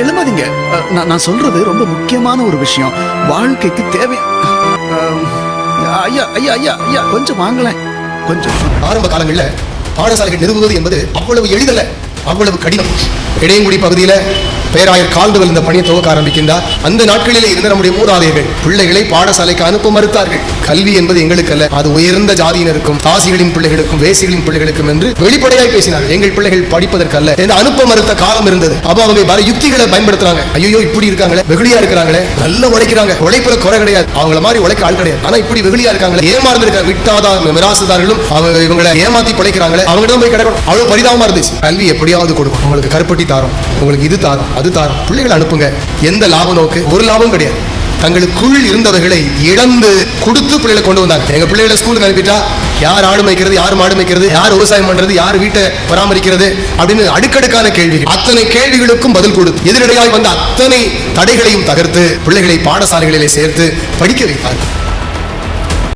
எழுமாதீங்க. நான் நான் சொல்றது ரொம்ப முக்கியமான ஒரு விஷயம். வாழ்க்கைக்கு தேவை. ஐயா ஐயா ஐயா ஐயா கொஞ்சம் வாங்கலேன் கொஞ்சம். ஆரம்ப காலங்களில் பாடசாலைகள் நிறுவுவது என்பது அவ்வளவு எளிதல்ல. அவ்வளவு கடினம். இடையங்குடி பகுதியில பேராயர் கால்டுவல் இந்த பணியை துவக்க ஆரம்பிக்கின்றார். அந்த நாட்களிலே இருந்த நம்முடைய மூதாதையர்கள் பிள்ளைகளை பாடசாலைக்கு அனுப்ப மறுத்தார்கள். கல்வி என்பது எங்களுக்கு அல்ல அது உயர்ந்த ஜாதியினருக்கும் தாசிகளின் பிள்ளைகளுக்கும் வேசிகளின் பிள்ளைகளுக்கும் என்று வெளிப்படையாய் பேசினார்கள். எங்கள் பிள்ளைகள் படிப்பதற்கு அல்ல என்று அனுப்ப மறுத்த காலம் இருந்தது. அப்போ அவங்க பல யுக்திகளை பயன்படுத்துறாங்க. ஐயோ இப்படி இருக்காங்களே வெகுளியா இருக்கிறாங்களே நல்ல உழைக்கிறாங்க. உழைப்புல குறை கிடையாது. அவங்கள மாதிரி உழைக்க ஆள் கிடையாது. ஆனா இப்படி வெகுளியா இருக்காங்களே ஏமாந்து இருக்க விட்டாதா மிராசுதார்களும் அவங்க இவங்களை ஏமாத்தி பிழைக்கிறாங்களே அவங்க போய் கிடைக்கணும். அவ்வளவு பரிதாபமா இருந்துச்சு. கல்வி எப்படியாவது கொடுக்கும் உங்களுக்கு கருப்பட்டி தாரம். உங்களுக்கு இது தாரோம். அது தாரோம் பிள்ளைகளை அனுப்புங்க. எந்த லாபம் நோக்கு ஒரு லாபம் கிடையாது. தங்களுக்குள் இருந்தவர்களை இழந்து கொடுத்து பிள்ளைகளை கொண்டு வந்தாங்க. எங்க பிள்ளைகளை ஸ்கூலுக்கு அனுப்பிட்டா யார் ஆடு மேய்க்கிறது யார் மாடு மேய்க்கிறது யார் விவசாயம் பண்றது யார் வீட்டை பராமரிக்கிறது அப்படின்னு அடுக்கடுக்கான கேள்விகள். அத்தனை கேள்விகளுக்கும் பதில் கொடுத்து எதிரடையாய் வந்த அத்தனை தடைகளையும் தகர்த்து பிள்ளைகளை பாடசாலைகளிலே சேர்த்து படிக்க வைத்தார்கள்